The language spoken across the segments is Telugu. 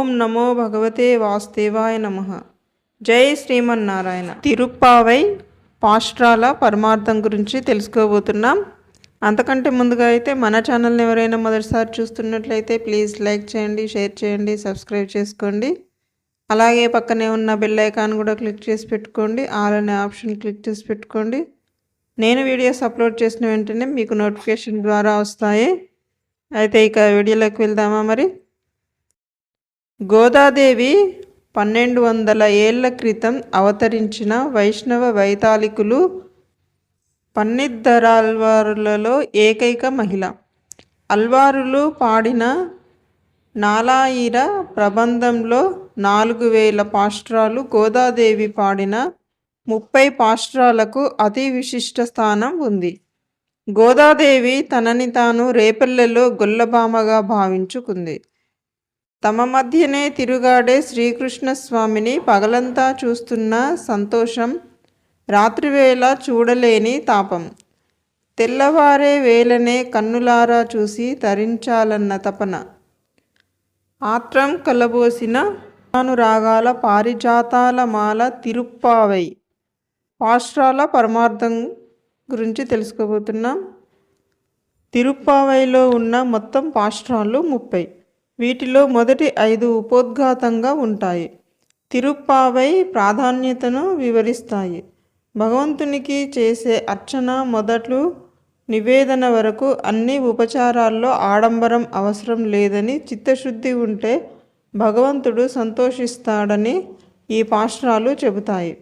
ఓం నమో భగవతే వాసుదేవాయ నమ. జై శ్రీమన్నారాయణ. తిరుప్పావై పాస్ట్రాల పరమార్థం గురించి తెలుసుకోబోతున్నాం. అంతకంటే ముందుగా అయితే మన ఛానల్ని ఎవరైనా మొదటిసారి చూస్తున్నట్లయితే ప్లీజ్ లైక్ చేయండి షేర్ చేయండి సబ్స్క్రైబ్ చేసుకోండి. అలాగే పక్కనే ఉన్న బెల్ ఐకాన్ కూడా క్లిక్ చేసి పెట్టుకోండి. ఆల్ అనే ఆప్షన్ క్లిక్ చేసి పెట్టుకోండి. నేను వీడియోస్ అప్లోడ్ చేసిన వెంటనే మీకు నోటిఫికేషన్ ద్వారా వస్తాయి. అయితే ఇక వీడియోలోకి వెళ్దామా మరి? గోదాదేవి పన్నెండు వందల ఏళ్ళ క్రితం అవతరించిన వైష్ణవ వైతాళికులు పన్నిద్దరాల్వారులలో ఏకైక మహిళ. అల్వారులు పాడిన నాలాయిర ప్రబంధంలో నాలుగు వేల పాష్ట్రాలు గోదాదేవి పాడిన ముప్పై పాష్ట్రాలకు అతి విశిష్ట స్థానం ఉంది. గోదాదేవి తనని తాను రేపల్లెలో గొల్లబామగా భావించుకుంది. తమ మధ్యనే తిరుగాడే శ్రీకృష్ణస్వామిని పగలంతా చూస్తున్న సంతోషం రాత్రివేళ చూడలేని తాపం. తెల్లవారే వేలనే కన్నులారా చూసి తరించాలన్న తపన. ఆత్రం కలబోసిన అనురాగాల పారిజాతాల మాల తిరుప్పావై. పాష్ట్రాల పరమార్థం గురించి తెలుసుకోబోతున్నాం. తిరుప్పావైలో ఉన్న మొత్తం పాష్ట్రాలు ముప్పై. వీటిలో మొదటి ఐదు ఉపోద్ఘాతంగా ఉంటాయి. తిరుప్పావై ప్రాధాన్యతను వివరిస్తాయి. భగవంతునికి చేసే అర్చన మొదట్లు నివేదన వరకు అన్ని ఉపచారాల్లో ఆడంబరం అవసరం లేదని చిత్తశుద్ధి ఉంటే భగవంతుడు సంతోషిస్తాడని ఈ పాశ్రాలు చెబుతాయి.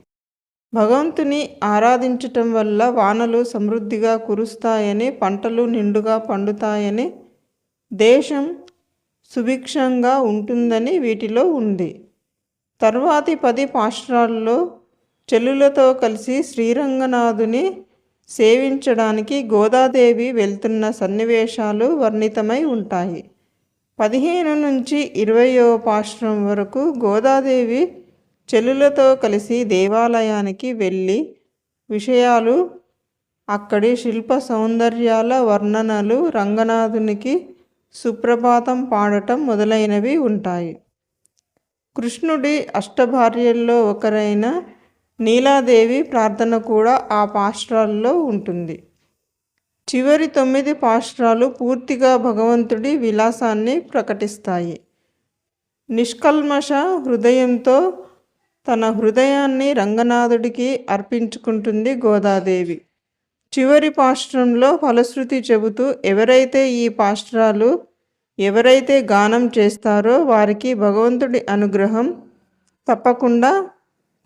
భగవంతుని ఆరాధించటం వల్ల వానలు సమృద్ధిగా కురుస్తాయని పంటలు నిండుగా పండుతాయని దేశం సుభిక్షంగా ఉంటుందని వీటిలో ఉంది. తర్వాతి పది పాశ్రాల్లో చెల్లులతో కలిసి శ్రీరంగనాథుని సేవించడానికి గోదాదేవి వెళ్తున్న సన్నివేశాలు వర్ణితమై ఉంటాయి. పదిహేను నుంచి ఇరవయో పాశ్రం వరకు గోదాదేవి చెల్లులతో కలిసి దేవాలయానికి వెళ్ళి విషయాలు అక్కడి శిల్ప సౌందర్యాల వర్ణనలు రంగనాథునికి సుప్రభాతం పాడటం మొదలైనవి ఉంటాయి. కృష్ణుడి అష్టభార్యల్లో ఒకరైన నీలాదేవి ప్రార్థన కూడా ఆ పాశ్రాల్లో ఉంటుంది. చివరి తొమ్మిది పాశ్రాలు పూర్తిగా భగవంతుడి విలాసాన్ని ప్రకటిస్తాయి. నిష్కల్మష హృదయంతో తన హృదయాన్ని రంగనాథుడికి అర్పించుకుంటుంది గోదాదేవి. చివరి పాష్ట్రంలో ఫలశ్రుతి చెబుతూ ఎవరైతే ఈ పాష్ట్రాలు ఎవరైతే గానం చేస్తారో వారికి భగవంతుడి అనుగ్రహం తప్పకుండా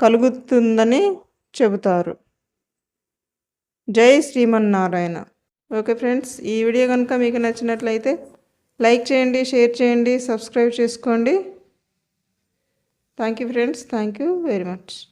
కలుగుతుందని చెబుతారు. జై శ్రీమన్నారాయణ. ఓకే ఫ్రెండ్స్ ఈ వీడియో కనుక మీకు నచ్చినట్లయితే లైక్ చేయండి షేర్ చేయండి సబ్స్క్రైబ్ చేసుకోండి. Thank you friends thank you very much.